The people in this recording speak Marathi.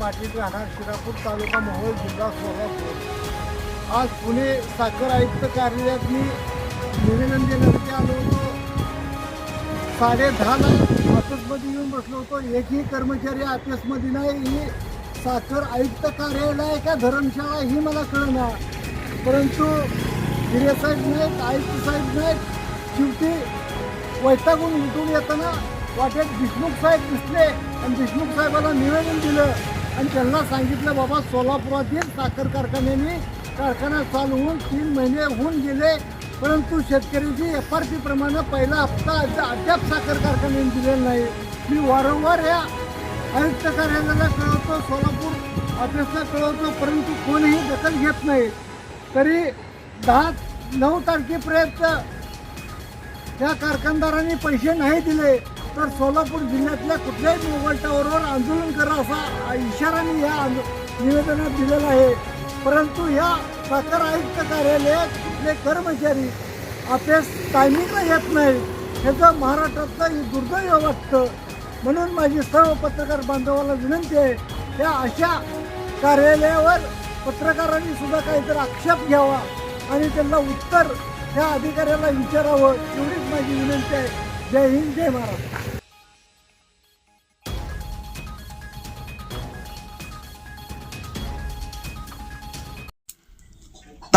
पाटील राहणार शिरापूर तालुका मोहोळ जिल्हा सोलापूर. आज पुणे साखर आयुक्त कार्यालयात मी निवेदन देण्यासाठी आलो होतो. साडे दहाला ऑफिसमध्ये येऊन बसलो होतो. एकही कर्मचारी ऑफिसमध्ये नाही ही साखर आयुक्त कार्यालय का धरमशाळा ही मला कळणार परंतु साहेब नाहीत आयुक्त साहेब नाहीत शेवटी वैतागून उठून येताना वाटेत देशमुख साहेब दिसले आणि देशमुख साहेबाला निवेदन दिलं. आणि त्यांना सांगितलं बाबा सोलापुरातील साखर कारखान्याने कारखाना चालू होऊन तीन महिने होऊन गेले. परंतु शेतकऱ्याची एफ आर पीप्रमाणे पहिला हप्ता अद्याप साखर कारखान्याने दिलेला नाही. मी वारंवार या आयुक्त कार्यालयाला कळवतो सोलापूर ऑफिसला कळवतो परंतु कोणीही दखल घेत नाही. तरी दहा नऊ तारखेपर्यंत त्या कारखानदारांनी पैसे नाही दिले. तर सोलापूर जिल्ह्यातल्या कुठल्याही मोबाईल टावरवर आंदोलन करा असा इशारा मी या निवेदनात दिलेला आहे. परंतु या साखर आयुक्त कार्यालयात कुठले कर्मचारी अभ्यास टायमिंगला येत नाही ह्याचं महाराष्ट्रातलं हे दुर्दैव वाटतं. म्हणून माझी सर्व पत्रकार बांधवाला विनंती आहे त्या अशा कार्यालयावर पत्रकारांनी सुद्धा काहीतरी आक्षेप घ्यावा आणि त्यांना उत्तर त्या अधिकाऱ्याला विचारावं एवढीच माझी विनंती आहे. जय हिंद जय महाराष्ट्र.